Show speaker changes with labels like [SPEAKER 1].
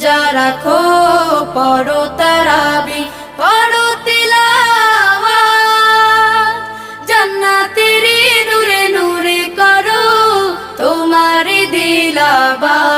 [SPEAKER 1] রোজা রাখো পড়ো তারাবি পড়ো তিলাবা জান্নাতের নূরে নূরে করো তোমার দিলাবা